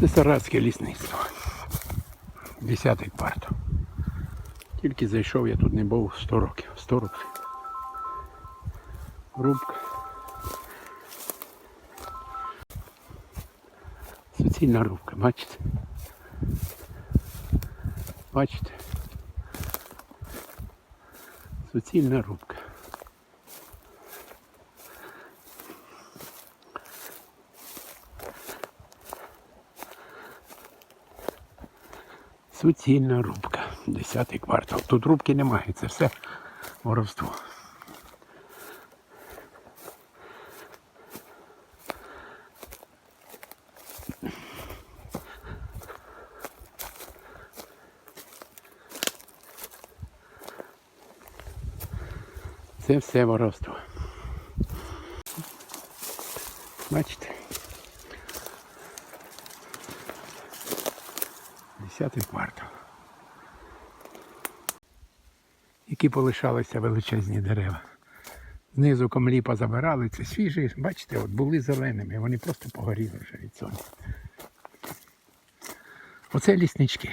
Це Саратське лісництво. Десятий квартал. Тільки зайшов, я тут не був 100 років. 100 років. Рубка. Суцільна рубка, бачите? Бачите? Суцільна рубка. Суцільна рубка. Десятий квартал. Тут рубки немає, це все воровство. Це все воровство. Бачите? Десятий квартал. Які полишалися величезні дерева. Знизу комлі позабирали, це свіжі, бачите, от були зеленими, вони просто погоріли вже від сонця. Оце ліснички.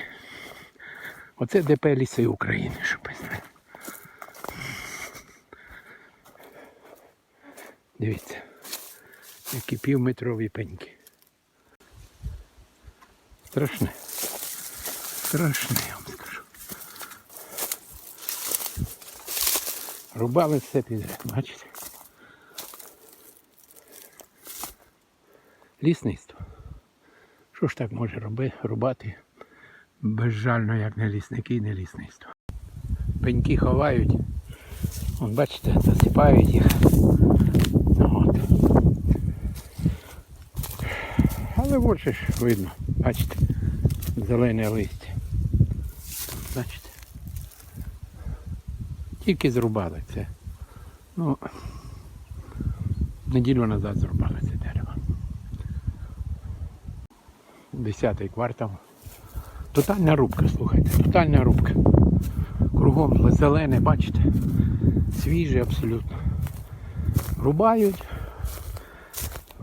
Оце ДП ліси України, щоб ви знали. Дивіться, які півметрові пеньки. Страшне. Страшне, я вам скажу. Рубали все підряд, бачите? Лісництво. Що ж так може роби, рубати безжально, як не лісники, не лісництво. Пеньки ховають. Вон, бачите, засипають їх. От. Але от ж видно, бачите, зелене листя. Бачите? Тільки зрубали це. Ну, неділю назад зрубали це дерево. Десятий квартал. Тотальна рубка, слухайте, тотальна рубка. Кругом зелене, бачите? Свіже абсолютно. Рубають,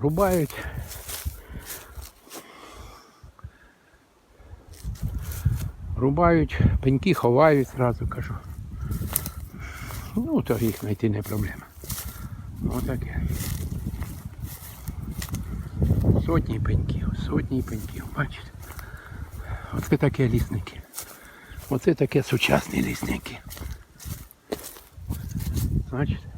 рубають. Рубають, пеньки ховають, зразу кажу. Ну, то їх знайти не проблема. Ну таке. Сотні пеньків, сотні пеньків, бачите? Оце таке лісники. Оце таке сучасні лісники. Бачите?